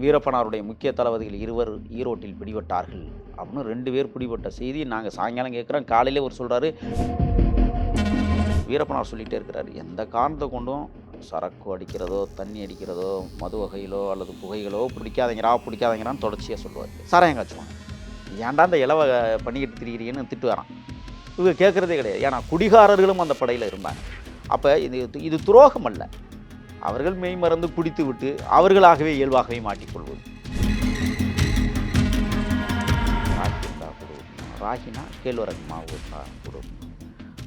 வீரப்பனாருடைய முக்கிய தளபதிகள் இருவர் ஈரோட்டில் பிடிபட்டார்கள். அப்படின்னு ரெண்டு பேர் பிடிபட்ட செய்தி நாங்கள் சாயங்காலம் கேட்குறோம் காலையிலே ஒரு சொல்கிறாரு வீரப்பனார் சொல்லிகிட்டே இருக்கிறார். எந்த காரணத்தை கொண்டும் சரக்கு அடிக்கிறதோ தண்ணி அடிக்கிறதோ மது வகைகளோ அல்லது புகைகளோ பிடிக்காதங்கிறா பிடிக்காதங்கிறான்னு தொடர்ச்சியாக சொல்லுவார். சாராயம் காய்ச்சுவாங்க ஏன்டா இந்த இலவ பண்ணிக்கிட்டு திரிகிறீங்கன்னு திட்டு வரான். இவங்க கேட்குறதே கிடையாது. ஏன்னா குடிகாரர்களும் அந்த படையில் இருந்தாங்க. அப்போ இது இது துரோகம் அல்ல. அவர்கள் மெய் மறந்து குடித்துவிட்டு அவர்களாகவே இயல்பாகவே மாட்டிக்கொள்வது. ராகி கொடு. ராகினா கேழ்வரகு மாவு இருந்தா கொடு.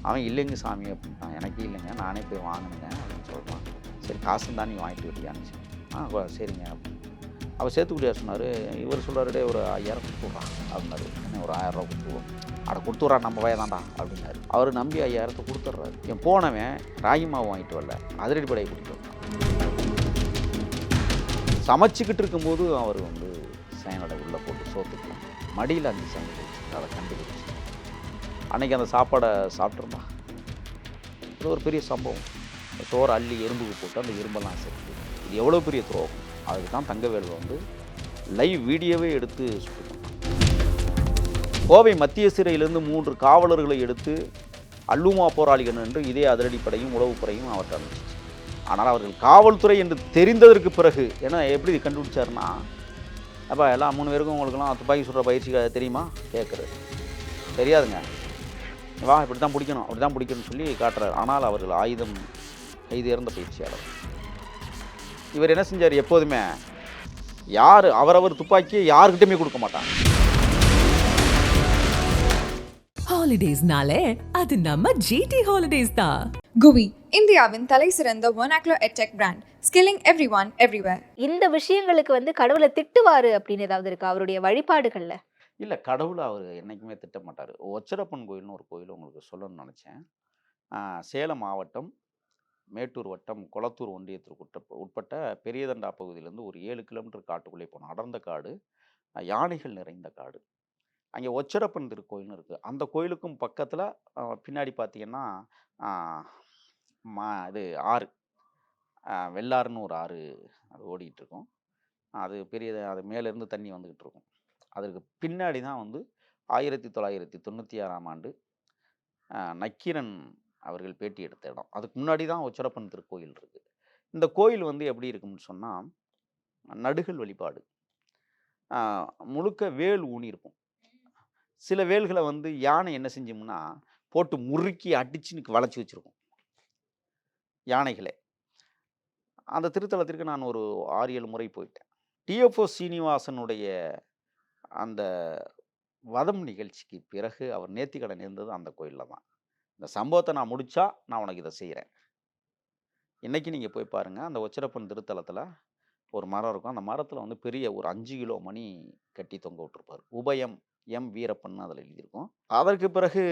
அவன் இல்லைங்க சாமி அப்படின்ட்டான் எனக்கே இல்லைங்க. நானே போய் வாங்கினேங்க அப்படின்னு சொல்கிறான் சரி காசு தான் நீ வாங்கிட்டு விட்டியான்னு சொல்லி ஆ சரிங்க. அப்படின்னு அவர் சேர்த்துக்குடியா சொன்னார் இவர் சொல்கிறாரே ஒரு ஐயாயிரம் கொடுத்துட்றான் அப்படின்னாரு. என்ன ஒரு ஆயிரம் ரூபா கொடுத்துருவோம். அட கொடுத்துட்றா நம்ம வயதாண்டா அப்படின்னாரு. அவர் நம்பி ஐயாயிரத்தை கொடுத்துட்றாரு. என் போனவன் ராகி மாவு வாங்கிட்டு வரல. அதிரடிப்படையை கொடுத்து சமைச்சிக்கிட்டு இருக்கும்போது அவர் வந்து சைனடை உள்ளே போட்டு சோத்துக்கலாம். மடியில் அஞ்சு சைன் வச்சு அதை கண்டுபிடிச்சு அன்னைக்கு அந்த சாப்பாடை சாப்பிட்ருந்தான் இது ஒரு பெரிய சம்பவம். சோறு அள்ளி எறும்புக்கு போட்டு அந்த எறும்பெல்லாம் சேர்த்து இது எவ்வளோ பெரிய துரோகம்? அதுக்கு தான் தங்கவேல் வந்து லைவ் வீடியோவே எடுத்து கோவை மத்திய சிறையிலிருந்து மூன்று காவலர்களை எடுத்து அல்லுமா போராளிகள் என்று இதே அதிரடிப்படையும் உளவுப்படையும் அவர் அனுப்பிச்சு ஆனால் அவர்கள் காவல்துறை என்று தெரிந்ததற்கு பிறகு ஏன்னா எப்படி இது கண்டுபிடிச்சாருன்னா அப்பா எல்லாம் மூணு பேருக்கும் உங்களுக்குலாம் துப்பாக்கி சுடுற பயிற்சி தெரியுமா? கேட்குறது தெரியாதுங்க. வா இப்படி தான் பிடிக்கணும் அப்படி தான் பிடிக்கணும்னு சொல்லி காட்டுறாரு. ஆனால் அவர்கள் ஆயுதம் கைதேர்ந்த பயிற்சியாளர். இவர் என்ன செஞ்சார் எப்போதுமே? யார் அவரவர் துப்பாக்கியை யாருக்கிட்டையுமே கொடுக்க மாட்டாங்க. ஹாலிடேஸ்னாலே அது நம்ம ஜிடி ஹாலிடேஸ் தான். குவி இந்தியாவின் தலை சிறந்த ஒனாக்லோ edtech brand skilling everyone everywhere இந்த விஷயங்களுக்கு வந்து கடவுளை திட்டுவாரு அப்படின்னு ஏதாவது இருக்கா? அவருடைய வழிபாடுகள்ல? இல்லை கடவுளை அவர் என்றைக்குமே திட்ட மாட்டார் ஒச்சரப்பன் கோயில்னு ஒரு கோயில் உங்களுக்கு சொல்லணும்னு நினச்சேன். சேலம் மாவட்டம் மேட்டூர் வட்டம் குளத்தூர் ஒன்றியத்திற்கு உட்ப உட்பட்ட பெரியதண்டா பகுதியிலேருந்து ஒரு ஏழு கிலோமீட்டர் காட்டுக்குள்ளே போனோம் அடர்ந்த காடு யானைகள் நிறைந்த காடு. அங்கே ஒச்சரப்பன் திருக்கோயில்னு இருக்குது அந்த கோயிலுக்கும் பக்கத்தில் பின்னாடி பார்த்தீங்கன்னா மா இது ஆறு. வெள்ளாறுன்னு ஒரு ஆறு அது ஓடிட்டு இருக்கும் அது பெரிய அது மேலேருந்து தண்ணி வந்துக்கிட்டு இருக்கும் அதற்கு பின்னாடி தான் வந்து ஆயிரத்தி தொள்ளாயிரத்தி தொண்ணூற்றி ஆறாம் ஆண்டு நக்கீரன் அவர்கள் பேட்டி எடுத்த இடம். அதுக்கு முன்னாடி தான் ஒச்சரப்பன் திருக்கோயில் இருக்குது இந்த கோயில் வந்து எப்படி இருக்கும்னு சொன்னால் நடுகள் வழிபாடு. முழுக்க வேல் ஊனி இருக்கும். சில வேல்களை வந்து யானை என்ன செஞ்சோம்னா போட்டு முறுக்கி அடிச்சுன்னு வளைச்சி வச்சுருக்கோம். யானைகளை. அந்த திருத்தலத்திற்கு நான் ஒரு ஆறு ஏழு முறை போயிட்டேன். டிஎஃப்ஓ சீனிவாசனுடைய அந்த வதம் நிகழ்ச்சிக்கு பிறகு அவர் நேர்த்திக்கடன் இருந்தது அந்த கோயிலில் தான். இந்த சம்பவத்தை நான் முடித்தா நான் உனக்கு இதை செய்கிறேன் இன்றைக்கி நீங்கள் போய் பாருங்கள் அந்த ஒச்சரப்பன் திருத்தலத்தில் ஒரு மரம் இருக்கும். அந்த மரத்தில் வந்து பெரிய ஒரு அஞ்சு கிலோ மணி கட்டி தொங்க விட்டுருப்பார். உபயம் எம் வீரப்பன் அதில் எழுதியிருக்கும். அதற்கு பிறகு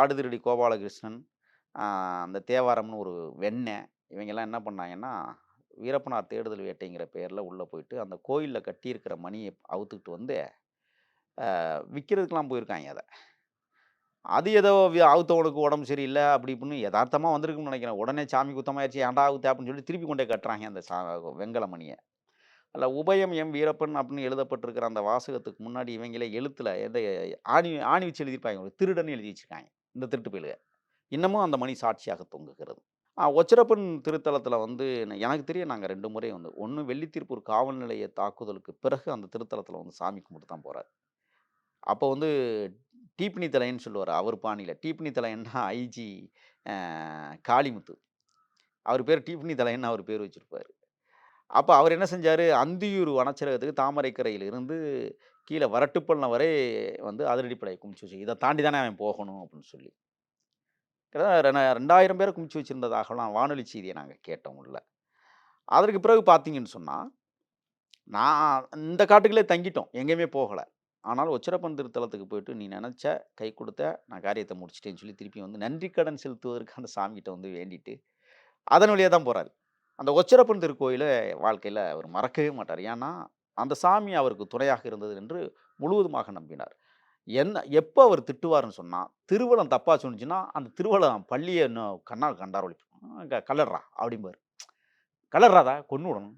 ஆடுதிரடி கோபாலகிருஷ்ணன் அந்த தேவாரம்னு ஒரு வெண்ணெய் இவங்கெல்லாம் என்ன பண்ணாங்கன்னா வீரப்பனார் தேடுதல் வேட்டைங்கிற பேரில் உள்ளே போயிட்டு அந்த கோயிலில் கட்டியிருக்கிற மணியை அவுத்துக்கிட்டு வந்து விற்கிறதுக்கெலாம் போயிருக்காங்க அதை. அது ஏதோ அவுத்தவனுக்கு உடம்பு சரியில்லை அப்படி இப்படின்னு யதார்த்தமாக வந்திருக்குன்னு நினைக்கிறேன். உடனே சாமி குத்தமாயிருச்சு ஏன்டா அவுத்த அப்படின்னு சொல்லி திருப்பி கொண்டே கட்டுறாங்க அந்த சா வெங்கல மணியை. அல்ல உபயம் எம் வீரப்பன் அப்படின்னு எழுதப்பட்டிருக்கிற அந்த வாசகத்துக்கு முன்னாடி இவங்களே எழுத்தில் எந்த ஆணி ஆணி வச்சு எழுதியிருப்பாங்க திருடன்னு திருடன் எழுதி வச்சிருக்காங்க இந்த திருட்டு பயிலுக. இன்னமும் அந்த மணி சாட்சியாக தொங்குகிறது. ஒச்சரப்பன் திருத்தலத்தில் வந்து எனக்கு தெரிய நாங்கள் ரெண்டு முறை வந்து ஒன்று வெள்ளித்திருப்பூர் காவல் நிலைய தாக்குதலுக்கு பிறகு அந்த திருத்தலத்தில் வந்து சாமி கும்பிட்டு தான் போகிறார் அப்போ வந்து டீப்னி தலைன்னு சொல்லுவார் அவர் பாணியில். டீப்னி தலைன்னா ஐஜி காளிமுத்து. அவர் பேர் டீப்னி தலைன்னு அவர் பேர் வச்சுருப்பார். அப்போ அவர் என்ன செஞ்சார்? அந்தியூர் வனச்சரகத்துக்கு தாமரைக்கரையில் இருந்து கீழே வரட்டுப்பள்ளம் வரை வந்து அதிரடிப்படை குமிச்சு வச்சு இதை தாண்டி தானே அவன் போகணும்? அப்படின்னு சொல்லி. ரெண்டாயிரம் பேரை குமிச்சு வச்சுருந்ததாகலாம் வானொலி செய்தியை நாங்கள் கேட்டோம் உள்ள. அதற்கு பிறகு பார்த்தீங்கன்னு சொன்னால் நான் இந்த காட்டுக்குள்ளே தங்கிட்டோம். எங்கேயுமே போகலை. ஆனால் ஒச்சரப்பன் திருத்தலத்துக்கு போயிட்டு நீ நினச்ச கை கொடுத்த நான் காரியத்தை முடிச்சிட்டேன்னு சொல்லி திருப்பி வந்து நன்றி கடன் செலுத்துவதற்கு அந்த சாமிகிட்ட வந்து வேண்டிட்டு அதன் வழியாக தான் போகிறாரு அந்த ஒச்சரப்பன் திருக்கோயிலை வாழ்க்கையில் அவர் மறக்கவே மாட்டார். ஏன்னா அந்த சாமி அவருக்கு துணையாக இருந்தது என்று முழுவதுமாக நம்பினார். என்ன எப்போ அவர் திட்டுவார்னு சொன்னால் திருவள்ளம் தப்பாக சொன்னிச்சுன்னா அந்த திருவள்ளம் பள்ளியை இன்னும் கண்ணால் கண்டார் ஒழிப்போம் கலர்றா அப்படிம்பார். கலர்றாதா கொண்டு விடணும்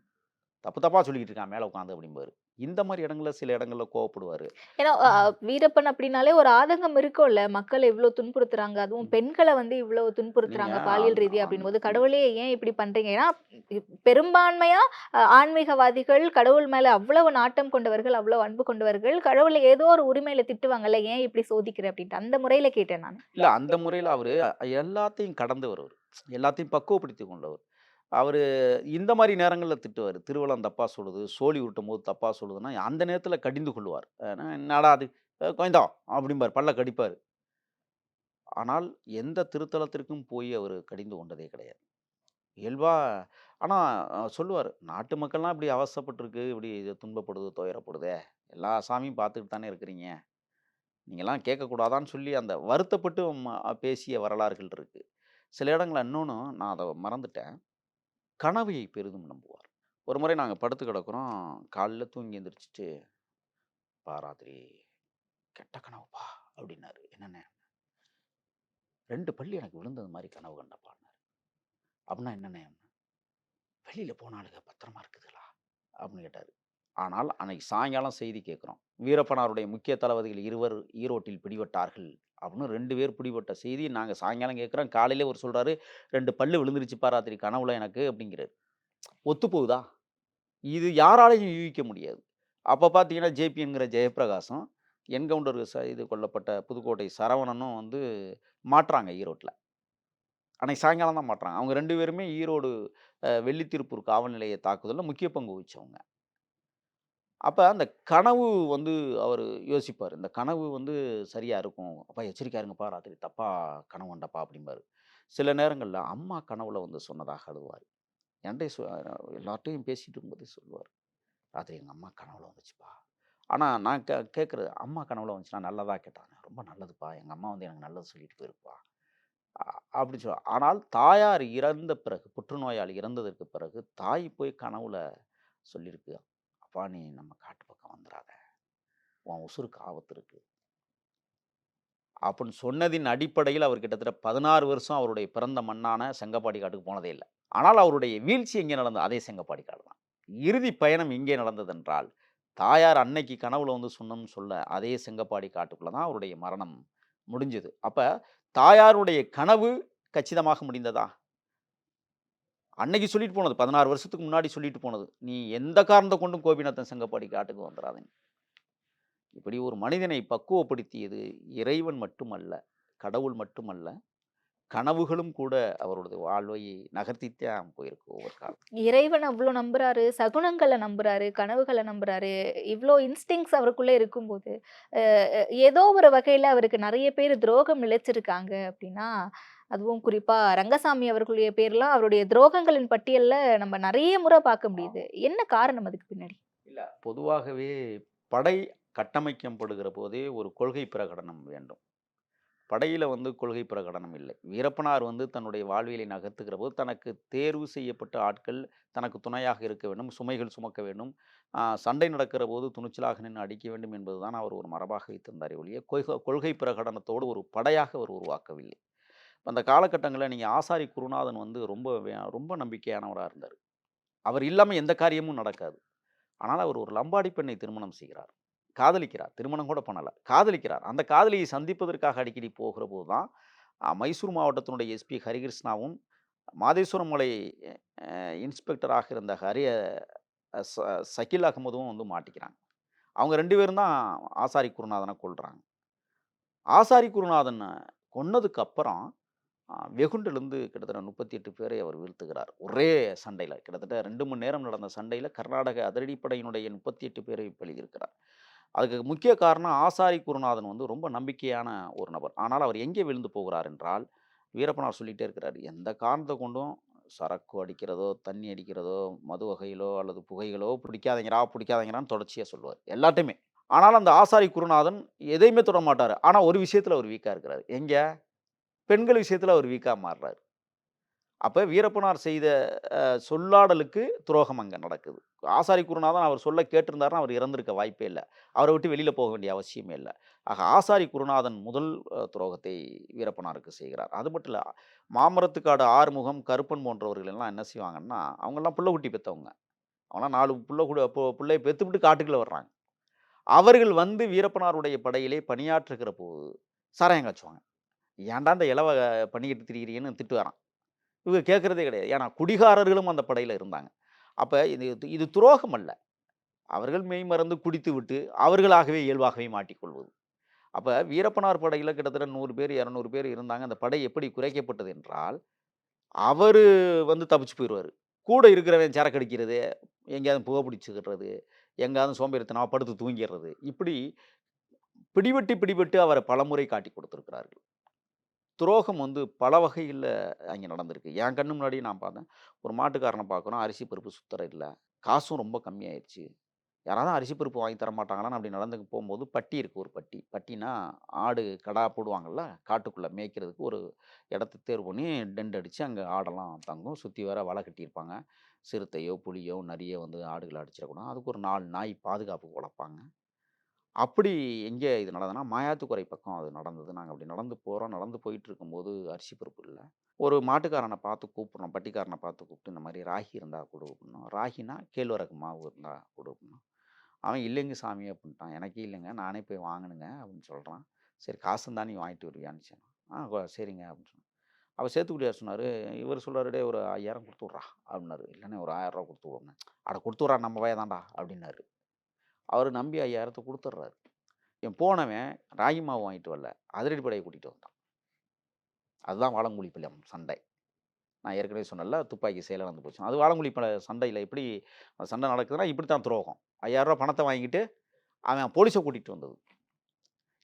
தப்பு தப்பாக சொல்லிக்கிட்டு இருக்கான் மேலே உட்காந்து அப்படிம்பாரு. இந்த மாதிரி இடங்கள்ல சில இடங்கள்ல கோவப்படுவார். ஏன்னா வீரப்பன் அப்படின்னாலே ஒரு ஆதங்கம் இருக்கும்ல. மக்கள் இவ்வளவு துன்புறுத்துறாங்க. அதுவும் பெண்களை வந்து இவ்வளவு துன்புறுத்துறாங்க பாலியல் அந்த- ரீதியா அந்த- அப்படின் போது கடவுளே ஏன் இப்படி பண்றீங்க? ஏன்னா பெரும்பான்மையா ஆன்மீகவாதிகள் கடவுள் மேல அவ்வளவு நாட்டம் கொண்டவர்கள் அவ்வளவு அன்பு கொண்டவர்கள் கடவுளை ஏதோ ஒரு உரிமையில திட்டுவாங்கல்ல ஏன் இப்படி சோதிக்கிற அப்படின்ட்டு. அந்த முறையில கேட்டேன் நான். இல்லை அந்த முறையில் அவர் எல்லாத்தையும் கடந்து வருவார். எல்லாத்தையும் பக்குவப்படுத்தி கொண்டவர். அவர் இந்த மாதிரி நேரங்களில் திட்டுவார். திருவள்ளம் தப்பாக சொல்லுது சோழி உருட்டும் போது தப்பாக சொல்லுதுன்னா அந்த நேரத்தில் கடிந்து கொள்வார் என்னடா அது? அஹ் கோயந்தா அப்படிம்பார். பல்ல கடிப்பார். ஆனால் எந்த திருத்தலத்திற்கும் போய் அவர் கடிந்து கொண்டதே கிடையாது. இயல்பா ஆனால் சொல்லுவார் நாட்டு மக்கள்லாம் இப்படி அவசப்பட்டிருக்கு. இப்படி இது துன்பப்படுது துயரப்படுதே. எல்லா சாமியும் பார்த்துக்கிட்டு தானே இருக்கிறீங்க. நீங்கள்லாம் கேட்கக்கூடாதான்னு சொல்லி அந்த வருத்தப்பட்டு பேசிய வரலாறுகள் இருக்குது சில இடங்களில் இன்னொன்று நான் அதை மறந்துட்டேன். கனவையை பெரிதும் நம்புவார். ஒரு முறை நாங்கள் படுத்து கிடக்குறோம். காலைல தூங்கி எந்திரிச்சிட்டு பாராத்திரி கெட்ட கனவுப்பா அப்படின்னாரு என்னென்ன ரெண்டு பள்ளி எனக்கு விழுந்தது மாதிரி கனவு கண்டப்பான்னாரு. அப்படின்னா என்னென்ன வெளியில் போனாலுங்க பத்திரமா இருக்குதுங்களா அப்படின்னு கேட்டார். ஆனால் அன்னைக்கு சாயங்காலம் செய்தி கேட்குறோம். வீரப்பனாருடைய முக்கிய தளபதிகள் இருவர் ஈரோட்டில் பிடிபட்டார்கள். அப்படின்னு ரெண்டு பேர் பிடிபட்ட செய்தி நாங்கள் சாயங்காலம் கேட்குறோம். காலையிலே ஒரு சொல்கிறாரு ரெண்டு பல்லு விழுந்துருச்சு பாராத்திரி கனவுல எனக்கு அப்படிங்கிறாரு. ஒத்து போகுதா இது யாராலையும் யூகிக்க முடியாது. அப்போ பார்த்தீங்கன்னா ஜேபிஎன்கிற ஜெயப்பிரகாசம் என்கவுண்டர் இது கொல்லப்பட்ட புதுக்கோட்டை சரவணனும் வந்து மாட்டுறாங்க ஈரோட்டில். அன்னைக்கு சாயங்காலம் தான் மாட்டுறாங்க. அவங்க ரெண்டு பேருமே ஈரோடு வெள்ளித்திருப்பூர் காவல் நிலைய தாக்குதலில் முக்கிய பங்கு வச்சவங்க. அப்போ அந்த கனவு வந்து அவர் யோசிப்பார். இந்த கனவு வந்து சரியாக இருக்கும். அப்பா எச்சரிக்கையா இருங்கப்பா ராத்திரி தப்பாக கனவு வண்டப்பா அப்படிம்பாரு சில நேரங்களில் அம்மா கனவுல வந்து சொன்னதாக அழுவார். என்கிட்ட சொ எல்லார்ட்டையும் பேசிட்டு இருக்கும்போதே சொல்லுவார். ராத்திரி எங்கள் அம்மா கனவுல வந்துச்சுப்பா. ஆனால் நான் கே கேட்குறது அம்மா கனவுல வந்துச்சுன்னா நல்லதாக கேட்டாங்க. ரொம்ப நல்லதுப்பா. எங்கள் அம்மா வந்து எனக்கு நல்லது சொல்லிட்டு போயிருப்பா. அ- அப்படி சொல்ல ஆனால் தாயார் இறந்த பிறகு புற்றுநோயால் இறந்ததற்கு பிறகு தாய் போய் கனவுல சொல்லியிருக்கு அப்பா நீ நம்ம காட்டு பக்கம் வந்துடாத உன் உசுருக்கு ஆபத்து இருக்கு. அப்படின்னு சொன்னதின் அடிப்படையில் அவர் கிட்டத்தட்ட பதினாறு வருஷம் அவருடைய பிறந்த மண்ணான செங்கப்பாடி காட்டுக்கு போனதே இல்லை. ஆனால் அவருடைய வீழ்ச்சி எங்கே நடந்தது? அதே செங்கப்பாடி காடு தான். இறுதி பயணம் எங்கே நடந்ததென்றால் தாயார் அன்னைக்கு கனவுல வந்து சொன்னோம்னு சொல்ல அதே செங்கப்பாடி காட்டுக்குள்ள தான் அவருடைய மரணம் முடிஞ்சது. அப்போ தாயாருடைய கனவு கச்சிதமாக முடிந்ததா? அன்னைக்கு சொல்லிட்டு போனது. பதினாறு வருஷத்துக்கு முன்னாடி சொல்லிட்டு போனது. நீ எந்த காரணத்தை கொண்டும் கோபிநாத்தன் சங்கப்பாடி காட்டுக்கு வந்துடாதீங்க இப்படி ஒரு மனிதனை பக்குவப்படுத்தியது இறைவன் மட்டுமல்ல கடவுள் மட்டுமல்ல கனவுகளும் கூட அவருடைய வாழ்வை நகர்த்தித்தான் போயிருக்கு ஒவ்வொரு காலம் இறைவன் அவ்வளோ நம்புறாரு சகுனங்களை நம்புறாரு கனவுகளை நம்புறாரு. இவ்வளோ இன்ஸ்டிங்ஸ் அவருக்குள்ளே இருக்கும்போது ஏதோ ஒரு வகையில அவருக்கு நிறைய பேர் துரோகம் இழைச்சிருக்காங்க அப்படின்னா அதுவும் குறிப்பா ரங்கசாமி அவர்களுடைய பேர்லாம் அவருடைய துரோகங்களின் பட்டியல்ல நம்ம நிறைய முறை பார்க்க முடியுது. என்ன காரணம் அதுக்கு பின்னாடி? இல்லை பொதுவாகவே படை கட்டமைக்கப்படுகிற போதே ஒரு கொள்கை பிரகடனம் வேண்டும். படையில் வந்து கொள்கை பிரகடனம் இல்லை. வீரப்பனார் வந்து தன்னுடைய வாழ்வியலை நகர்த்துகிற போது தனக்கு தேர்வு செய்யப்பட்ட ஆட்கள் தனக்கு துணையாக இருக்க வேண்டும் சுமைகள் சுமக்க வேண்டும். சண்டை நடக்கிற போது துணிச்சலாக நின்று அடிக்க வேண்டும் என்பதுதான் அவர் ஒரு மரபாக வைத்திருந்தாரே ஒழிய கொள்கை கொள்கை பிரகடனத்தோடு ஒரு படையாக அவர் உருவாக்கவில்லை. அந்த காலகட்டங்களில் நீங்கள் ஆசாரி குருநாதன் வந்து ரொம்ப வே- ரொம்ப நம்பிக்கையானவராக இருந்தார். அவர் இல்லாமல் எந்த காரியமும் நடக்காது. ஆனால் அவர் ஒரு லம்பாடி பெண்ணை திருமணம் செய்கிறார். காதலிக்கிறார். திருமணம் கூட பண்ணலை. காதலிக்கிறார். அந்த காதலியை சந்திப்பதற்காக அடிக்கடி போகிற போது தான் மைசூர் மாவட்டத்தினுடைய எஸ்பி ஹரிகிருஷ்ணாவும் மாதேஸ்வரம் மலை இன்ஸ்பெக்டராக இருந்த ஹரிய ச- சகில் அகமதுவும் வந்து மாட்டிக்கிறாங்க. அவங்க ரெண்டு பேரும் தான் ஆசாரி குருநாதனை கொள்கிறாங்க ஆசாரி குருநாதனை கொன்னதுக்கு அப்புறம் வெகுண்டிலிருந்து கிட்டத்தட்ட முப்பத்தி எட்டு பேரை அவர் வீழ்த்துகிறார். ஒரே சண்டையில் கிட்டத்தட்ட ரெண்டு மணி நேரம் நடந்த சண்டையில் கர்நாடக அதிரடிப்படையினுடைய முப்பத்தி எட்டு பேரை பலியிருக்கிறார் அதுக்கு முக்கிய காரணம் ஆசாரி குருநாதன் வந்து ரொம்ப நம்பிக்கையான ஒரு நபர். ஆனால் அவர் எங்கே விழுந்து போகிறார் என்றால் வீரப்பனார் சொல்லிகிட்டே இருக்கிறார் எந்த காரணத்தை கொண்டும் சரக்கு அடிக்கிறதோ தண்ணி அடிக்கிறதோ மது வகையிலோ அல்லது புகைகளோ பிடிக்காதீங்கடா பிடிக்காதீங்கடான்னு தொடர்ச்சியாக சொல்லுவார் எல்லாத்தையுமே. ஆனால் அந்த ஆசாரி குருநாதன் எதையுமே தொட மாட்டார். ஆனால் ஒரு விஷயத்தில் அவர் வீக்காக இருக்கிறார். எங்கே? பெண்கள் விஷயத்தில் அவர் வீக்காக மாறுறாரு. அப்போ வீரப்பனார் செய்த சொல்லாடலுக்கு துரோகம் அங்கே நடக்குது. ஆசாரி குருநாதன் அவர் சொல்ல கேட்டிருந்தாருன்னா அவர் இறந்திருக்க வாய்ப்பே இல்லை. அவரை விட்டு வெளியில் போக வேண்டிய அவசியமே இல்லை. ஆக ஆசாரி குருநாதன் முதல் துரோகத்தை வீரப்பனாருக்கு செய்கிறார். அது மட்டும் இல்லை மாமரத்துக்காடு ஆறுமுகம் கருப்பன் போன்றவர்கள் எல்லாம் என்ன செய்வாங்கன்னா அவங்கெல்லாம் பிள்ளைக்குட்டி குட்டி பெற்றவங்க அவங்களாம் நாலு பிள்ளை கூட பிள்ளையை பெற்றுவிட்டு காட்டுக்குள்ளே வர்றாங்க. அவர்கள் வந்து வீரப்பனாருடைய படையிலே பணியாற்றுகிற போது சாராயம் காய்ச்சுவாங்க. ஏன்டா இந்த இலவ பண்ணிக்கிட்டு திரிகிறீங்கன்னு திட்டு வரான். இவங்க கேட்குறதே கிடையாது. ஏன்னா குடிகாரர்களும் அந்த படையில் இருந்தாங்க. அப்போ இது இது துரோகம் அல்ல. அவர்கள் மெய் மறந்து குடித்து விட்டு அவர்களாகவே இயல்பாகவே மாட்டிக்கொள்வது. அப்போ வீரப்பனார் படையில் கிட்டத்தட்ட நூறு பேர் இரநூறு பேர் இருந்தாங்க. அந்த படை எப்படி குறைக்கப்பட்டது என்றால் அவர் வந்து தப்பிச்சு போயிடுவார் கூட இருக்கிறவன் சரக்கடிக்கிறது எங்கேயாவது புகை பிடிச்சிக்கிறது எங்கேயாவது சோம்பேறித்தனமாக படுத்து தூங்கிடுறது. இப்படி பிடிபட்டு பிடிபட்டு அவரை பலமுறை காட்டி கொடுத்துருக்கிறார்கள். துரோகம் வந்து பல வகையில் அங்கே நடந்திருக்கு. என் கண்ணு முன்னாடி நான் பார்த்தேன். ஒரு மாட்டுக்காரனை பார்க்குறோம் அரிசி பருப்பு சுத்தர இல்லை. காசும் ரொம்ப கம்மியாயிடுச்சு யாராவது அரிசி பருப்பு வாங்கி தர மாட்டாங்களான்னு அப்படி நடந்து போகும்போது பட்டி இருக்குது ஒரு பட்டி. பட்டினா ஆடு கடா போடுவாங்கள்ல காட்டுக்குள்ளே மேய்க்கிறதுக்கு ஒரு இடத்த தேர்வு பண்ணி டெண்ட் அடித்து அங்கே ஆடெல்லாம் தங்கும். சுற்றி வர வலை கட்டியிருப்பாங்க. சிறுத்தையோ புளியோ நிறைய வந்து ஆடுகளை அடிச்சிடக்கூடாது. அதுக்கு ஒரு நாலு நாய் பாதுகாப்புக்கு வளர்ப்பாங்க அப்படி எங்கே இது நடந்ததுன்னா மாயாத்துக்குறை பக்கம் அது நடந்தது. நாங்கள் அப்படி நடந்து போகிறோம் நடந்து போயிட்டு இருக்கும்போது அரிசி பருப்பு இல்லை. ஒரு மாட்டுக்காரனை பார்த்து கூப்பிட்றோம் பட்டிக்காரனை பார்த்து கூப்பிட்டு இந்த மாதிரி ராகி இருந்தால் கொடு அப்படின்னோம். ராகினா கேழ்வரகு மாவு இருந்தால் கொடு அப்படின்னோம். அவன் இல்லைங்க சாமி அப்படின்ட்டான். எனக்கே இல்லைங்க. நானே போய் வாங்கினுங்க அப்படின்னு சொல்கிறான் சரி காசு தான் நீ வாங்கிட்டு வருவியான்னு சொன்னான் ஆ சரிங்க அப்படின்னு சொன்னான். அவர் சேத்துக்குடியார் சொன்னார் இவர் சொல்கிறாருடே ஒரு ஐயாயிரம் கொடுத்து விட்றா அப்படின்னாரு. இல்லைன்னா ஒரு ஆயிரம் ரூபா கொடுத்து விட்றேன் அட கொடுத்து விட்றா நம்ம வயதாண்டா அப்படின்னாரு. அவர் நம்பி ஐயாயிரத்தை கொடுத்துட்றாரு என் போனவன் ராகி மாவு வாங்கிட்டு வரல. அதிரடிப்படையை கூட்டிகிட்டு வந்தான். அதுதான் வாழங்குழி பள்ளம் சண்டை. நான் ஏற்கனவே சொன்னல துப்பாக்கி செயல நடந்து போச்சு. அது வாழங்குழி பல சண்டையில் எப்படி சண்டை நடக்குதுன்னா இப்படி தான் துரோகம். ஐயாயிரரூவா பணத்தை வாங்கிட்டு அவன் போலீஸை கூட்டிகிட்டு வந்தது.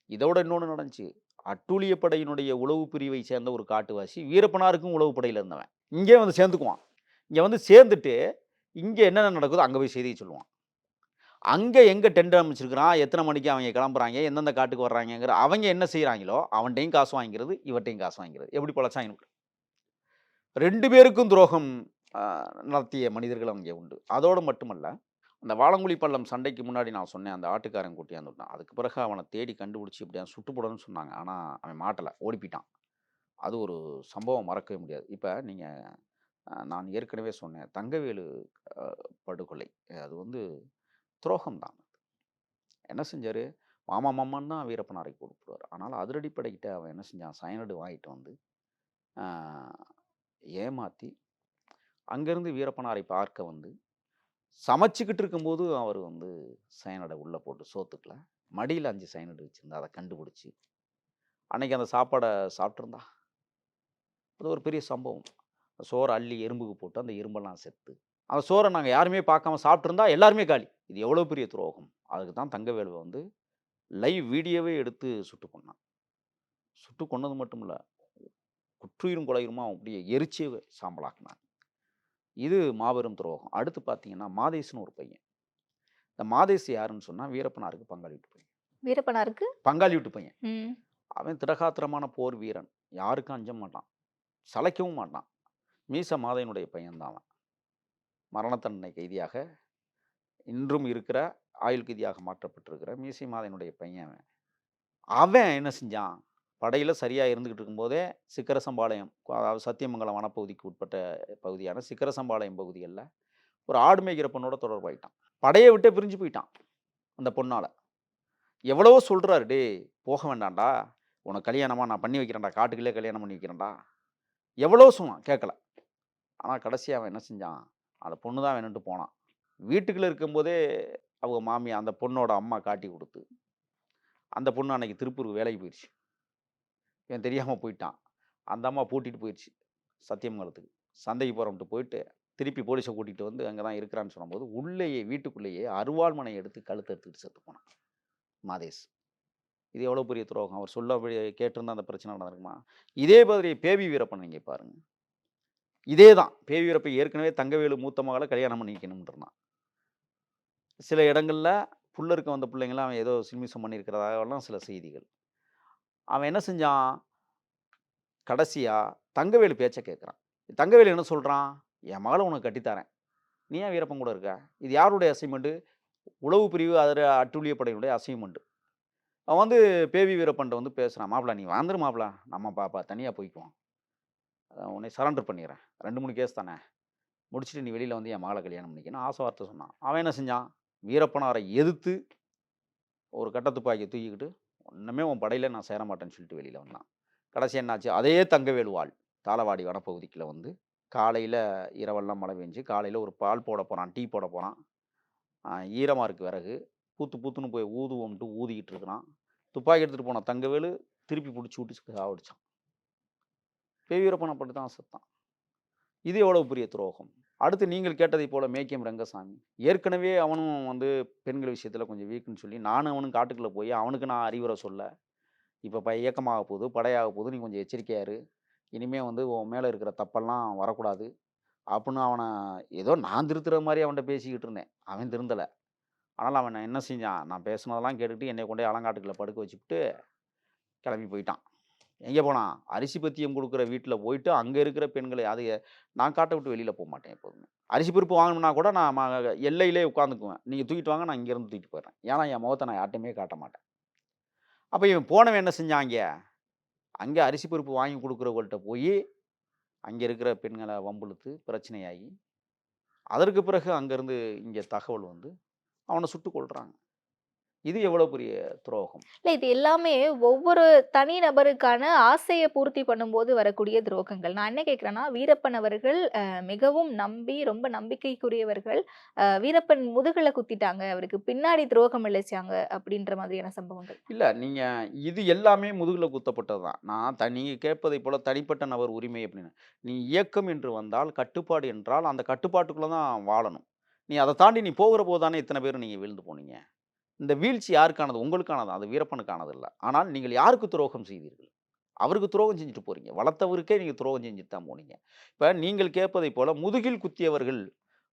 இதோட இன்னொன்று நடந்துச்சு. அட்டூழியப்படையினுடைய உளவு பிரிவை சேர்ந்த ஒரு காட்டுவாசி வீரப்பனாருக்கும் உளவு படையில் இருந்தவன். இங்கே வந்து சேர்ந்துக்குவான். இங்கே வந்து சேர்ந்துட்டு இங்கே என்னென்ன நடக்குதோ அங்கே போய் செய்தியை சொல்லுவான். அங்கே எங்கே டெண்டர் அமைச்சிருக்கிறான் எத்தனை மணிக்கு அவங்க கிளம்புறாங்க? எந்தெந்த காட்டுக்கு வர்றாங்கங்கிற அவங்க என்ன செய்கிறாங்களோ அவன்கிட்டையும் காசு வாங்கிக்கிறது இவட்டையும் காசு வாங்கிக்கிறது. எப்படி பழச்சாங்க ரெண்டு பேருக்கும் துரோகம் நடத்திய மனிதர்கள் அங்கே உண்டு. அதோடு மட்டுமல்ல அந்த வாழங்குழி பள்ளம் சண்டைக்கு முன்னாடி நான் சொன்னேன் அந்த ஆட்டுக்காரன் கூட்டியாந்து விட்டான். அதுக்கு பிறகு அவனை தேடி கண்டுபிடிச்சி இப்படியா சுட்டு போடணும்னு சொன்னாங்க. ஆனால் அவன் மாட்டலை. ஓடிப்பிட்டான் அது ஒரு சம்பவம் மறக்கவே முடியாது. இப்போ நீங்கள் நான் ஏற்கனவே சொன்னேன் தங்கவேலு படுகொலை. அது வந்து துரோகம் தான் என்ன செஞ்சார்? மாமா மாமான்னு தான் வீரப்பனாரை கூப்பிடுவார் ஆனால் அதிரடிப்படைக்கிட்ட அவன் என்ன செஞ்சான்? சயனடு வாங்கிட்டு வந்து ஏமாற்றி அங்கேருந்து வீரப்பனாரை பார்க்க வந்து சமைச்சிக்கிட்டு இருக்கும்போது அவர் வந்து சயனடை உள்ளே போட்டு சோத்துக்கல. மடியில் அஞ்சு சயனடு வச்சுருந்தா அதை கண்டுபிடிச்சி அன்னைக்கு அந்த சாப்பாடை சாப்பிட்ருந்தா அது ஒரு பெரிய சம்பவம். சோறை அள்ளி எறும்புக்கு போட்டு அந்த எறும்பெல்லாம் செத்து அந்த சோறை நாங்கள் யாருமே பார்க்காம சாப்பிட்ருந்தா எல்லாருமே காலி. இது எவ்வளோ பெரிய துரோகம்? அதுக்கு தான் தங்கவேலுவை வந்து லைவ் வீடியோவே எடுத்து சுட்டு கொன்னான். சுட்டு கொன்னது மட்டும் இல்லை குற்றுயிரும் கொலையுமா அப்படியே எரிச்சு சாம்பலாக்குனாங்க இது மாபெரும் துரோகம். அடுத்து பார்த்தீங்கன்னா மாதேஷ்னு ஒரு பையன். இந்த மாதேஷ் யாருன்னு சொன்னால் வீரப்பனாருக்கு பங்காளி வீட்டு பையன். வீரப்பனாருக்கு? பங்காளி வீட்டு பையன் அவன் திடகாத்திரமான போர் வீரன். யாருக்கும் அஞ்ச மாட்டான். சளைக்கவும் மாட்டான். மீச மாதையனுடைய பையன்தான் அவன். மரண தண்டனை கைதியாக இன்றும் இருக்கிற ஆயுள் கைதியாக மாற்றப்பட்டிருக்கிற மீசை மாதையனுடைய பையன் அவன். அவன் என்ன செஞ்சான்? படையில் சரியாக இருந்துக்கிட்டு இருக்கும்போதே சிக்கரசம்பாளையம் அதாவது சத்தியமங்கலம் வனப்பகுதிக்கு உட்பட்ட பகுதியான சிக்கரசம்பாளையம் பகுதிகளில் ஒரு ஆடு மேய்க்கிற பொண்ணோட தொடர்பாயிட்டான். படையை விட்டே பிரிஞ்சு போயிட்டான் அந்த பொண்ணால். எவ்வளவோ சொல்கிறாரு டே போக வேண்டாம்டா. உனக்கு கல்யாணமா? நான் பண்ணி வைக்கிறேன்டா. காட்டுக்குள்ளே கல்யாணம் பண்ணி வைக்கிறேன்டா. எவ்வளோ சொன்னான் கேட்கல ஆனால் கடைசியாக அவன் என்ன செஞ்சான்? அந்த பொண்ணு தான் வேணுன்ட்டு போனான். வீட்டுக்குள்ளே இருக்கும்போதே அவங்க மாமி அந்த பொண்ணோட அம்மா காட்டி கொடுத்து அந்த பொண்ணு அன்னைக்கு திருப்பூருக்கு வேலைக்கு போயிடுச்சு என் தெரியாமல் போயிட்டான். அந்த அம்மா பூட்டிட்டு போயிடுச்சு சத்தியமங்கலத்துக்கு சந்தைக்கு போகிறோம்ட்டு போயிட்டு திருப்பி போலீஸை கூட்டிகிட்டு வந்து அங்கே தான் இருக்கிறான்னு சொன்னபோது உள்ளேயே வீட்டுக்குள்ளேயே அருவாள்மனை எடுத்து கழுத்தை எடுத்துக்கிட்டு செத்து போனான் மாதேஷ் இது எவ்வளோ பெரிய துரோகம்? அவர் சொல்ல கேட்டிருந்தா அந்த பிரச்சனை நடந்திருக்குமா? இதே மாதிரி பேபி வீரப்பன் இங்கே பாருங்கள் இதே தான் பேபி வீரப்பன் ஏற்கனவே தங்கவேலு மூத்த மகளை கல்யாணம் பண்ணிக்கணும்ன்றான் சில இடங்களில் புள்ள இருக்க வந்த பிள்ளைங்களாம் அவன் ஏதோ சில்மிசம் பண்ணியிருக்கிறதாகலாம் சில செய்திகள். அவன் என்ன செஞ்சான்? கடைசியாக தங்கவேலு பேச்சை கேட்குறான். தங்கவேலு என்ன சொல்கிறான் என் மகளை உனக்கு கட்டித்தரேன். நீ ஏன் வீரப்பன் கூட இருக்க? இது யாருடைய அசைன்மெண்ட்டு உளவு பிரிவு அதில் அட்டுழிய படையினுடைய அசைன்மெண்ட்டு அவன் வந்து பேவி வீரப்பன்ட்ட வந்து பேசுகிறான் மாப்பிள நீ வாழ்ந்துரு மாப்பிள. நம்ம பாப்பா தனியாக போய்க்குவோம். உன்னை சரண்டர் பண்ணிடுறேன் ரெண்டு மூணு கேஸ் தானே. முடிச்சுட்டு நீ வெளியில் வந்து என் மகளை கல்யாணம் பண்ணிக்கணும் ஆசை வார்த்தை சொன்னான். அவன் என்ன செஞ்சான்? வீரப்பனாரை எதிர்த்து ஒரு கட்டத்துப்பாக்கி துப்பாக்கியை தூக்கிக்கிட்டு ஒன்றுமே உன் படையில் நான் சேரமாட்டேன்னு சொல்லிட்டு வெளியில் வந்தான். கடைசி என்னாச்சு? அதே தங்கவேலு வாழ் தாளவாடி வனப்பகுதிக்குள்ள வந்து காலையில் இரவெல்லாம் மழை பெஞ்சு காலையில் ஒரு பால் போட போகிறான் டீ போட போகிறான் ஈரமாக இருக்கு விறகு பூத்து பூத்துன்னு போய் ஊதுவோம்ட்டு ஊதிக்கிட்டு இருக்கிறான். துப்பாக்கி எடுத்துகிட்டு போன தங்கவேலு திருப்பி பிடிச்சி விட்டு சாவடிச்சான் பெய்வீரப்பனை பட்டு தான் செத்தான் இது எவ்வளோ பெரிய துரோகம்? அடுத்து நீங்கள் கேட்டதை போல மேக்கியம் ரங்கசாமி. ஏற்கனவே அவனும் வந்து பெண்கள் விஷயத்தில் கொஞ்சம் வீக்குன்னு சொல்லி நானும் அவனும் காட்டுக்குள்ளே போய் அவனுக்கு நான் அறிவுரை சொல்ல இப்போ ப இயக்கமாக போகுது படையாக போகுது நீ கொஞ்சம் எச்சரிக்கையாரு இனிமேல் வந்து உன் மேலே இருக்கிற தப்பெல்லாம் வரக்கூடாது. அப்படின்னு அவனை ஏதோ நான் திருத்துற மாதிரி அவன்கிட்ட பேசிக்கிட்டு இருந்தேன். அவன் திருந்தலை. ஆனால் அவன் என்ன செஞ்சான்? நான் பேசுனதெல்லாம் கேட்டுக்கிட்டு என்னை கொண்டே அலங்காட்டுக்குள்ளே படுக்க வச்சுக்கிட்டு கிளம்பி போயிட்டான். எங்கே போனான் அரிசி பத்தியம் கொடுக்குற வீட்டில் போயிட்டு அங்கே இருக்கிற பெண்களை அதை நான் காட்ட விட்டு வெளியில் போக மாட்டேன் எப்போதுமே. அரிசி பருப்பு வாங்கணும்னா கூட நான் எல்லையிலே உட்காந்துக்குவேன். நீங்கள் தூக்கிட்டு வாங்க நான் இங்கேருந்து தூக்கிட்டு போயிடுறேன். ஏன்னா என் முகத்தை நான் யார்ட்டையுமே காட்ட மாட்டேன். அப்போ இவன் போனவன் என்ன செஞ்சான் அங்கே அங்கே அரிசி பருப்பு வாங்கி கொடுக்குறவங்கள்ட்ட போய் அங்கே இருக்கிற பெண்களை வம்புழுத்து பிரச்சனையாகி அதற்கு பிறகு அங்கேருந்து இங்கே தகவல் வந்து அவனை சுட்டு கொள்கிறாங்க இது எவ்வளோ பெரிய துரோகம்? இல்ல இது எல்லாமே ஒவ்வொரு தனி நபருக்கான ஆசையை பூர்த்தி பண்ணும்போது வரக்கூடிய துரோகங்கள். நான் என்ன கேட்கிறேன்னா வீரப்பன் அவர்கள் மிகவும் நம்பி ரொம்ப நம்பிக்கைக்குரியவர்கள். வீரப்பன் முதுகுல குத்திட்டாங்க. அவருக்கு பின்னாடி துரோகம் இழைச்சாங்க அப்படின்ற மாதிரியான சம்பவங்கள். இல்லை நீங்கள் இது எல்லாமே முதுகில் குத்தப்பட்டது தான். நான் த நீங்கள் கேட்பதை போல் தனிப்பட்ட நபர் உரிமை அப்படின்னு. நீ இயக்கம் என்று வந்தால் கட்டுப்பாடு என்றால் அந்த கட்டுப்பாட்டுக்குள்ளே தான் வாழணும். நீ அதை தாண்டி நீ போகிற போது தானே இத்தனை பேர் நீங்கள் விழுந்து போனீங்க? இந்த வீழ்ச்சி யாருக்கானது? உங்களுக்கானது. அது வீரப்பனுக்கானது இல்லை. ஆனால் நீங்கள் யாருக்கு துரோகம் செய்தீர்கள்? அவருக்கு துரோகம் செஞ்சுட்டு போகிறீங்க வளர்த்தவருக்கே நீங்கள் துரோகம் செஞ்சுட்டு தான் போனீங்க. இப்போ நீங்கள் கேட்பதை போல் முதுகில் குத்தியவர்கள்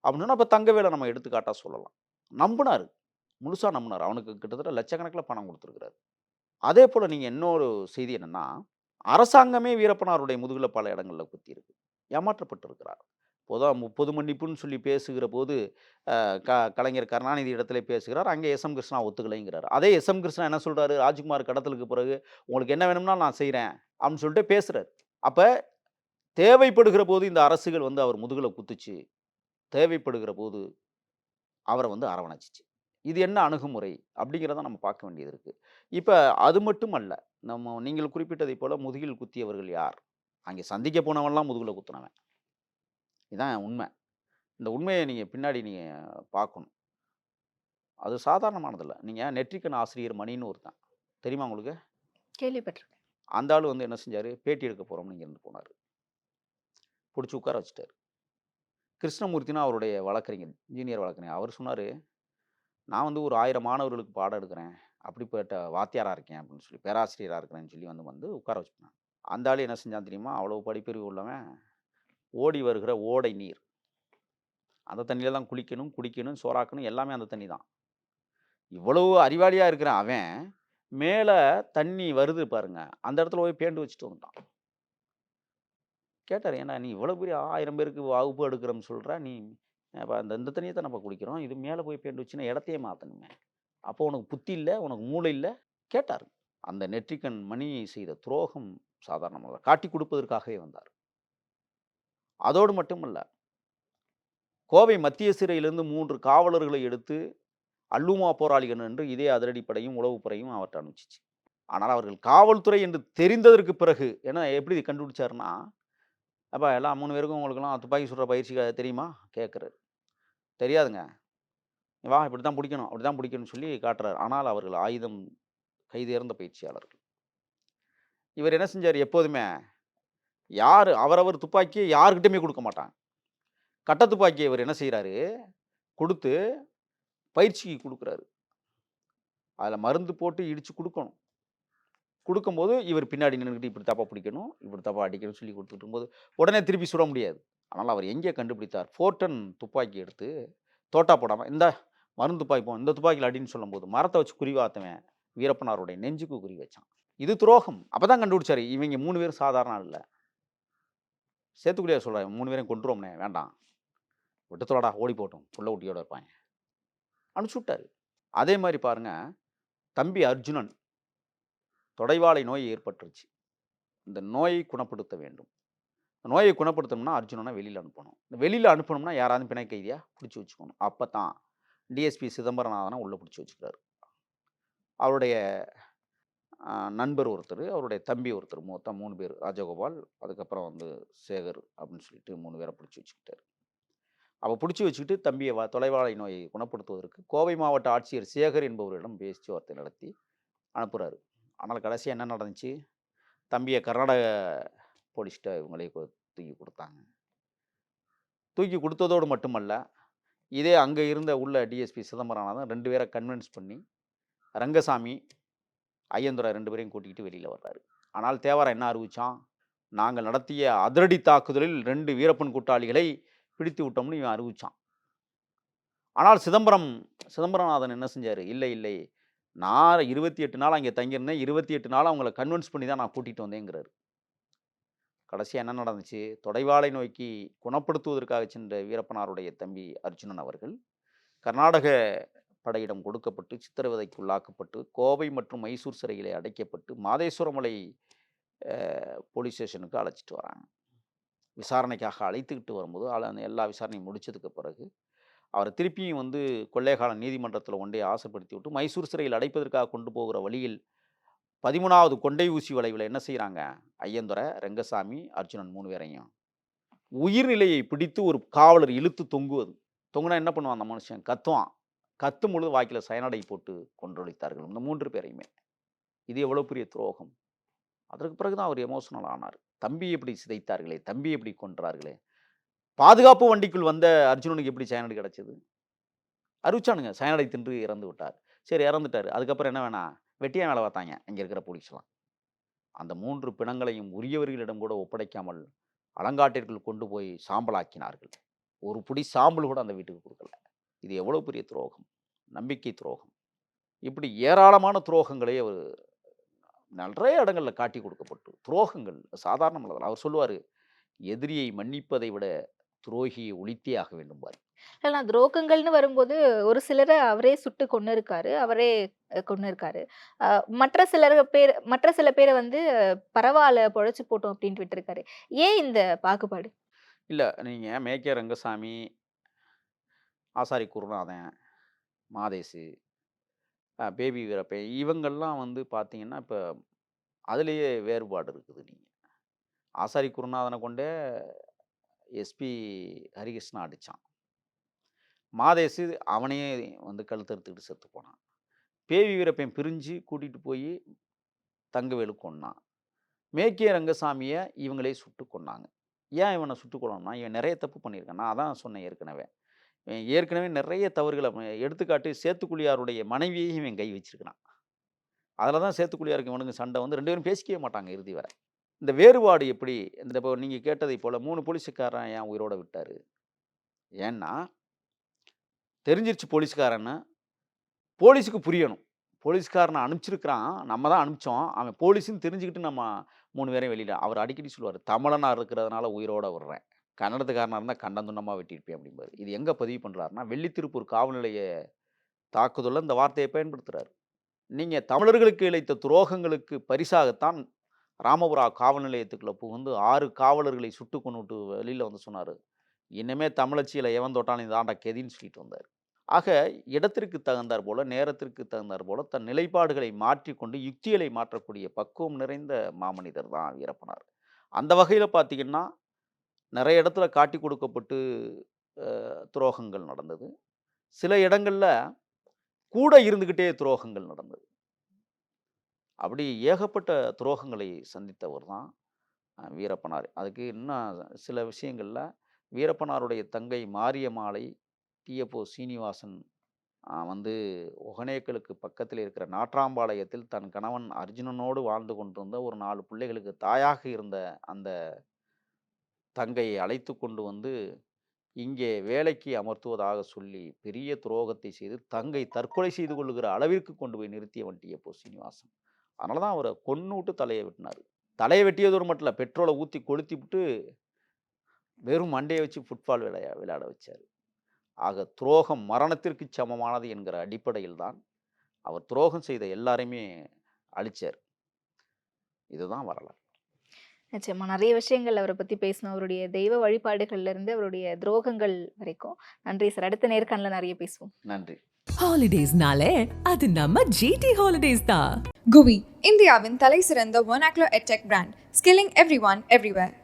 அப்படின்னா இப்போ தங்கவேலை நம்ம எடுத்துக்காட்டாக சொல்லலாம். நம்பினார். முழுசாக நம்பினார். அவனுக்கு கிட்டத்தட்ட லட்சக்கணக்கில் பணம் கொடுத்துருக்குறாரு. அதே போல் நீங்கள் இன்னொரு செய்தி என்னென்னா அரசாங்கமே வீரப்பனாருடைய முதுகில் பல இடங்களில் குத்தி ஏமாற்றப்பட்டு ஏமாற்றப்பட்டிருக்கிறார். பொதுவாக முப்பது மன்னிப்புன்னு சொல்லி பேசுகிற போது க கலைஞர் கருணாநிதி இடத்துல பேசுகிறார். அங்கே எஸ். எம். கிருஷ்ணா ஒத்துக்கலைங்கிறார். அதே எஸ். எம். கிருஷ்ணா என்ன சொல்கிறாரு ராஜ்குமார் கடத்தலுக்கு பிறகு உங்களுக்கு என்ன வேணும்னா நான் செய்கிறேன் அப்படின்னு சொல்லிட்டு பேசுகிறார் அப்போ தேவைப்படுகிற போது இந்த அரசுகள் வந்து அவர் முதுகில் குத்துச்சு. தேவைப்படுகிற போது அவரை வந்து அரவணைச்சிச்சு. இது என்ன அணுகுமுறை? அப்படிங்கிறத நம்ம பார்க்க வேண்டியது இருக்குது இப்போ அது மட்டும் அல்ல நம்ம நீங்கள் குறிப்பிட்டதை போல் முதுகில் குத்தியவர்கள் யார்? அங்கே சந்திக்க போனவன்லாம் முதுகில் குத்துனவன். இதான் உண்மை. இந்த உண்மையை நீங்கள் பின்னாடி நீங்கள் பார்க்கணும். அது சாதாரணமானதில்ல. நீங்கள் நெற்றிக்கண் ஆசிரியர் மணின்னு ஒருத்தன். தெரியுமா உங்களுக்கு? கேள்விப்பட்டிருக்கேன். அந்த ஆள் வந்து என்ன செஞ்சார்? பேட்டி எடுக்க போகிறோம்னு இங்கேருந்து போனார். பிடிச்சி உட்கார வச்சுட்டார். கிருஷ்ணமூர்த்தினா அவருடைய வழக்கறிஞர் ஜூனியர் வழக்கறிஞர். அவர் சொன்னார் நான் வந்து ஒரு ஆயிரம் மாணவர்களுக்கு பாடம் எடுக்கிறேன். அப்படிப்பட்ட வாத்தியாராக இருக்கேன் அப்படின்னு சொல்லி பேராசிரியராக இருக்கிறேன்னு சொல்லி வந்து வந்து உட்கார வச்சுப்பேன் அந்த ஆள் என்ன செஞ்சான் தெரியுமா? அவ்வளோ படிப்பறிவு உள்ளவன் ஓடி வருகிற ஓடை நீர். அந்த தண்ணியில் தான் குளிக்கணும் குடிக்கணும் சோறாக்கணும் எல்லாமே அந்த தண்ணி தான். இவ்வளவு அறிவாளியாக இருக்கிறான் அவன். மேலே தண்ணி வருது பாருங்க. அந்த இடத்துல போய் பேண்டு வச்சுட்டு வந்துட்டான். கேட்டார் ஏன்னா நீ இவ்வளோ பெரிய ஆயிரம் பேருக்கு வகுப்பு எடுக்கிறோம்னு சொல்கிற நீ இப்போ அந்த இந்த தண்ணியை தான் நம்ம குடிக்கிறோம். இது மேலே போய் பேண்டு வச்சுன்னா இடத்தையே மாற்றணுமே அப்போ உனக்கு புத்தி இல்லை உனக்கு மூளை இல்லை. கேட்டார். அந்த நெற்றிக்கண் மணி செய்த துரோகம் சாதாரணமாக காட்டி கொடுப்பதற்காகவே வந்தார். அதோடு மட்டுமல்ல கோவை மத்திய சிறையிலிருந்து மூன்று காவலர்களை எடுத்து அல்லுமா போராளிகள் என்று இதே அதிரடிப்படையும் உளவுப்படையும் அவர்கிட்ட அனுப்பிச்சிச்சு. ஆனால் அவர்கள் காவல்துறை என்று தெரிந்ததற்கு பிறகு ஏன்னா எப்படி இது கண்டுபிடிச்சாருன்னா அப்பா எல்லாம் மூணு பேருக்கும் உங்களுக்குலாம் துப்பாக்கி சுடுற பயிற்சி தெரியுமா? கேட்குறாரு. தெரியாதுங்க. வா இப்படி தான் பிடிக்கணும் அப்படி தான் பிடிக்கணும்னு சொல்லி காட்டுறாரு. ஆனால் அவர்கள் ஆயுதம் கைதேர்ந்த பயிற்சியாளர்கள். இவர் என்ன செஞ்சார் எப்போதுமே யார் அவரவர் துப்பாக்கியை யாருக்கிட்டையுமே கொடுக்க மாட்டாங்க. கட்ட துப்பாக்கியை இவர் என்ன செய்கிறாரு கொடுத்து பயிற்சிக்கு கொடுக்குறாரு. அதில் மருந்து போட்டு இடித்து கொடுக்கணும். கொடுக்கும்போது இவர் பின்னாடி நின்றுக்கிட்டு இப்படி தப்பாக பிடிக்கணும் இப்படி தப்பாக அடிக்கணும்னு சொல்லி கொடுத்துட்டு இருக்கும்போது உடனே திருப்பி சுட முடியாது. ஆனால் அவர் எங்கே கண்டுபிடித்தார்? ஃபோர்டன் துப்பாக்கி எடுத்து தோட்டா போடாமல் இந்த மருந்து துப்பாக்கி போ இந்த துப்பாக்கியில் அடின்னு சொல்லும்போது மரத்தை வச்சு குறிவாத்தவன் வீரப்பனாருடைய நெஞ்சுக்கு குறி வச்சான். இது துரோகம். அப்போ தான் கண்டுபிடிச்சாரு. இவங்க மூணு பேரும் சாதாரண இல்லை. சேத்துக்குடியா சொல்கிறேன் மூணு பேரையும் கொண்டுருவோம்னே வேண்டாம். விட்டத்தோடா ஓடி போட்டோம் புள்ள ஊட்டியோட இருப்பாங்க அனுப்பிச்சு விட்டாரு. அதே மாதிரி பாருங்கள் தம்பி அர்ஜுனன் தொடைவாளை நோய் ஏற்பட்டுருச்சு. இந்த நோயை குணப்படுத்த வேண்டும். நோயை குணப்படுத்தணும்னா அர்ஜுனனை வெளியில் அனுப்பணும். இந்த வெளியில் அனுப்பணும்னா யாராவது பிணை கைதியாக பிடிச்சி வச்சுக்கணும். அப்போ தான் டிஎஸ்பி சிதம்பரநாதனை உள்ளே பிடிச்சி வச்சுக்கிறாரு. அவருடைய நண்பர் ஒருத்தர் அவருடைய தம்பி ஒருத்தர் மொத்தம் மூணு பேர் ராஜகோபால் அதுக்கப்புறம் வந்து சேகர் அப்படின்னு சொல்லிட்டு மூணு பேரை பிடிச்சி வச்சுக்கிட்டார். அவ பிடிச்சி வச்சுக்கிட்டு தம்பியை வ தொலைவாளை நோயை குணப்படுத்துவதற்கு கோவை மாவட்ட ஆட்சியர் சேகர் என்பவரிடம் பேச்சுவார்த்தை நடத்தி அனுப்புகிறாரு ஆனால் கடைசியாக என்ன நடந்துச்சு? தம்பியை கர்நாடக போலீஸ்கிட்ட இவங்களே கொ- தூக்கி கொடுத்தாங்க. தூக்கி கொடுத்ததோடு மட்டுமல்ல இதே அங்கே இருந்த உள்ள டிஎஸ்பி சிதம்பரநாதன் ரெண்டு பேரை கன்வின்ஸ் பண்ணி ரங்கசாமி ஐயந்துரை ரெண்டு பேரையும் கூட்டிகிட்டு வெளியில் வர்றாரு. ஆனால் தேவாரம் என்ன அறிவிச்சான்? நாங்கள் நடத்திய அதிரடி தாக்குதலில் ரெண்டு வீரப்பன் கூட்டாளிகளை பிடித்து விட்டோம்னு இவன் அறிவிச்சான். ஆனால் சிதம்பரம் சிதம்பரநாதன் என்ன செஞ்சார்? இல்லை இல்லை. நான் இருபத்தி எட்டு நாள் அங்கே தங்கியிருந்தேன். இருபத்தி எட்டு நாள் அவங்கள கன்வின்ஸ் பண்ணி தான் நான் கூட்டிகிட்டு வந்தேங்கிறாரு. கடைசியாக என்ன நடந்துச்சு? தொடைவாளை நோக்கி குணப்படுத்துவதற்காக சென்ற வீரப்பனாருடைய தம்பி அர்ஜுனன் அவர்கள் கர்நாடக படையிடம் கொடுக்கப்பட்டு சித்திரவதைக்கு உள்ளாக்கப்பட்டு கோவை மற்றும் மைசூர் சிறையிலே அடைக்கப்பட்டு மாதேஸ்வரமலை போலீஸ் ஸ்டேஷனுக்கு அழைச்சிட்டு வராங்க. விசாரணைக்காக அழைத்துக்கிட்டு வரும்போது அந்த எல்லா விசாரணையும் முடித்ததுக்கு பிறகு அவரை திருப்பியும் வந்து கொள்ளைகால நீதிமன்றத்தில் ஒன்றே ஆசைப்படுத்தி விட்டு மைசூர் சிறையில் அடைப்பதற்காக கொண்டு போகிற வழியில் பதிமூணாவது கொண்டை ஊசி வளைவில் என்ன செய்கிறாங்க ஐயந்துரை ரெங்கசாமி அர்ஜுனன் மூணு பேரையும் உயிர்நிலையை பிடித்து ஒரு காவலர் இழுத்து தொங்குவது. தொங்குனா என்ன பண்ணுவான் அந்த மனுஷன்? கத்துவான். கத்தும் பொழுது வாய்க்கில் சயனடை போட்டு கொன்றொழித்தார்கள். இந்த மூன்று பேரையுமே. இது எவ்வளோ பெரிய துரோகம்? அதற்கு பிறகுதான் அவர் எமோஷனல் ஆனார். தம்பி எப்படி சிதைத்தார்களே? தம்பி எப்படி கொன்றார்களே? பாதுகாப்பு வண்டிக்குள் வந்த அர்ஜுனனுக்கு எப்படி சயனடை கிடச்சிது? அறிவிச்சானுங்க சயனடை தின்று இறந்து விட்டார். சரி இறந்துட்டார். அதுக்கப்புறம் என்ன வேணா? வெட்டியா வேலை பார்த்தாங்க இங்கே இருக்கிற போலீஸ்லாம் அந்த மூன்று பிணங்களையும் உரியவர்களிடம் கூட ஒப்படைக்காமல் அலங்காட்டிற்குள் கொண்டு போய் சாம்பலாக்கினார்கள். ஒரு புடி சாம்பல் கூட அந்த வீட்டுக்கு கொடுக்கல. இது எவ்வளோ பெரிய துரோகம்? நம்பிக்கை துரோகம். இப்படி ஏராளமான துரோகங்களை அவர் நிறைய இடங்களில் காட்டி கொடுக்கப்பட்டு துரோகங்கள் சாதாரண அவர் சொல்லுவார் எதிரியை மன்னிப்பதை விட துரோகியை ஒழித்தே ஆக வேண்டும் பாரு. இல்ல துரோகங்கள்னு வரும்போது ஒரு சிலரை அவரே சுட்டு கொன்னு இருக்காரு அவரே கொன்னு இருக்காரு மற்ற சிலர் பேர் மற்ற சில பேரை வந்து பரவாயில்ல பொழைச்சு போட்டோம் அப்படின்ட்டு விட்டுருக்காரு. ஏன் இந்த பாகுபாடு? இல்லை நீங்கள் மேக்கே ரங்கசாமி ஆசாரி குருநாதன் மாதேசு பேபி வீரப்பன் இவங்கெல்லாம் வந்து பார்த்தீங்கன்னா இப்போ அதுலேயே வேறுபாடு இருக்குது நீங்கள் ஆசாரி குருநாதனை கொண்டே எஸ்பி ஹரிகிருஷ்ணா அடித்தான் மாதேசு அவனையே வந்து கழுத்தறுத்துக்கிட்டு செத்து போனான். பேவி வீரப்பன் பிரிஞ்சு கூட்டிகிட்டு போய் தங்கவேலு கொன்னான். மேக்கிய ரங்கசாமியை இவங்களே சுட்டு கொன்னாங்க. ஏன் இவனை சுட்டு கொள்ளணும்னா இவன் நிறைய தப்பு பண்ணியிருக்கான். நான் அதான் சொன்னேன் ஏற்கனவே. ஏற்கனவே நிறைய தவறுகளை எடுத்துக்காட்டு சேத்துக்குழியாருடைய மனைவியையும் இவன் கை வச்சிருக்கிறான். அதில் தான் சேத்துக்குழியாருக்கு இவனுக்கு சண்டை வந்து ரெண்டு பேரும் பேசிக்கவே மாட்டாங்க இறுதி வரை. இந்த வேறுபாடு எப்படி? இந்த இப்போ நீங்கள் கேட்டதை போல் மூணு போலீஸுக்காரன் ஏன் உயிரோட விட்டார்? ஏன்னா தெரிஞ்சிருச்சு போலீஸ்காரன்னு போலீஸுக்கு புரியணும். போலீஸ்காரனை அனுப்பிச்சிருக்கிறான் நம்ம தான் அனுப்பிச்சோம் அவன் போலீஸுன்னு தெரிஞ்சுக்கிட்டு நம்ம மூணு பேரையும் வெளியில் அவர் அடிக்கடி சொல்லுவார் தமிழனாக இருக்கிறதுனால உயிரோட விடுறேன். கன்னடத்துக்காரனாக இருந்தால் கண்டந்துண்ணமாக வெட்டியிருப்பேன் அப்படிம்பாரு. இது எங்கே பதிவு பண்ணுறாருன்னா வெள்ளித்திருப்பூர் காவல் நிலைய தாக்குதலில் இந்த வார்த்தையை பயன்படுத்துகிறார் நீங்கள் தமிழர்களுக்கு இழைத்த துரோகங்களுக்கு பரிசாகத்தான் ராமபுரா காவல் நிலையத்துக்குள்ளே புகுந்து ஆறு காவலர்களை சுட்டு கொண்டுட்டு வெளியில் வந்து சொன்னார். இனிமே தமிழச்சியில் எவன் தொட்டான் இந்த ஆண்டா கெதின்னு சொல்லிட்டு வந்தார். ஆக இடத்திற்கு தகுந்தார் போல நேரத்திற்கு தகுந்தார் போல தன் நிலைப்பாடுகளை மாற்றிக்கொண்டு யுக்திகளை மாற்றக்கூடிய பக்குவம் நிறைந்த மாமனிதர் தான் வீரப்பனார். அந்த வகையில் பார்த்தீங்கன்னா நிறைய இடத்துல காட்டி கொடுக்கப்பட்டு துரோகங்கள் நடந்தது. சில இடங்களில் கூட இருந்துக்கிட்டே துரோகங்கள் நடந்தது. அப்படி ஏகப்பட்ட துரோகங்களை சந்தித்தவர் தான் வீரப்பனார். அதுக்கு இன்னும் சில விஷயங்களில் வீரப்பனாருடைய தங்கை மாரியம்மாளை டிஎப்ஓ சீனிவாசன் வந்து ஒகனேக்கலுக்கு பக்கத்தில் இருக்கிற நாற்றாம்பாளையத்தில் தன் கணவன் அர்ஜுனனோடு வாழ்ந்து கொண்டிருந்த ஒரு நாலு பிள்ளைகளுக்கு தாயாக இருந்த அந்த தங்கையை அழைத்து கொண்டு வந்து இங்கே வேலைக்கு அமர்த்துவதாக சொல்லி பெரிய துரோகத்தை செய்து தங்கை தற்கொலை செய்து கொள்ளுகிற அளவிற்கு கொண்டு போய் நிறுத்தியவன் டிஎப்ஓ சீனிவாசன். அதனால தான் அவரை கொன்னு விட்டு தலையை வெட்டினார். தலையை வெட்டியதோடு மட்டும் இல்லை பெட்ரோலை ஊற்றி கொளுத்தி விட்டு வெறும் மண்டையை வச்சு ஃபுட்பால் விளையா விளையாட வச்சார். ஆக துரோகம் மரணத்திற்கு சமமானது என்கிற அடிப்படையில் தான் அவர் துரோகம் செய்த எல்லாரையுமே அழிச்சார். இதுதான் வரலாறு. நிச்சயமா. நிறைய விஷயங்கள் அவரை பத்தி பேசணும் அவருடைய தெய்வ வழிபாடுகள்ல இருந்து அவருடைய துரோகங்கள் வரைக்கும். நன்றி சார். அடுத்த நேர்காணல நிறைய பேசுவோம். நன்றி. ஹாலிடேஸ்னாலே அது நம்ம ஜிடி ஹாலிடேஸ் தான். GUI இந்தியாவின் தலை சிறந்த vernacular edtech brand, skilling everyone everywhere.